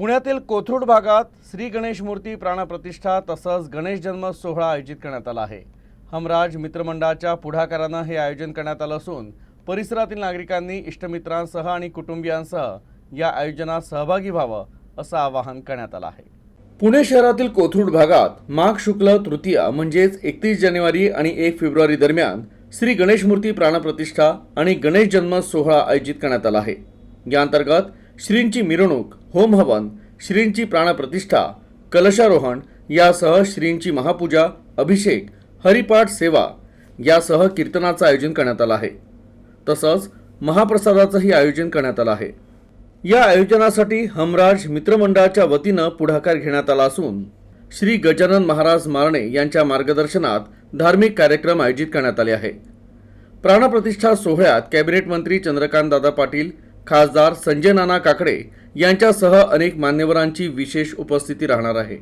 पुण्यातील कोथरूड भागात श्री गणेश मूर्ती प्राणप्रतिष्ठा तसंच गणेश जन्म सोहळा आयोजित करण्यात आला आहे. हमराज मित्रमंडळाच्या पुढाकारानं हे आयोजन करण्यात आलं असून परिसरातील नागरिकांनी इष्टमित्रांसह आणि कुटुंबियांसह या आयोजनात सहभागी व्हावं असं आवाहन करण्यात आलं आहे. पुणे शहरातील कोथरूड भागात माघ शुक्ल तृतीया म्हणजेच एकतीस जानेवारी आणि एक फेब्रुवारी दरम्यान श्री गणेश मूर्ती प्राणप्रतिष्ठा आणि गणेश जन्म सोहळा आयोजित करण्यात आला आहे. या अंतर्गत श्रींची मिरवणूक होम हवन श्रींची प्राणप्रतिष्ठा कलशारोहण यासह श्रींची महापूजा अभिषेक हरिपाठ सेवा यासह कीर्तनाचं आयोजन करण्यात आलं आहे. तसंच महाप्रसादाचंही आयोजन करण्यात आलं आहे. या आयोजनासाठी हमराज मित्रमंडळाच्या वतीनं पुढाकार घेण्यात आला असून श्री गजानन महाराज मारणे यांच्या मार्गदर्शनात धार्मिक कार्यक्रम आयोजित करण्यात आले आहे. प्राणप्रतिष्ठा सोहळ्यात कॅबिनेट मंत्री चंद्रकांत दादा पाटील खासदार संजय नाना काकडे यांच्यासह अनेक मान्यवरांची विशेष उपस्थिती राहणार आहे.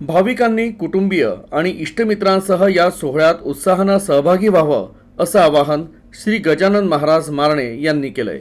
भाविकांनी कुटुंबीय आणि इष्टमित्रांसह या सोहळ्यात उत्साहानं सहभागी व्हावं असं आवाहन श्री गजानन महाराज मारणे यांनी केलंय.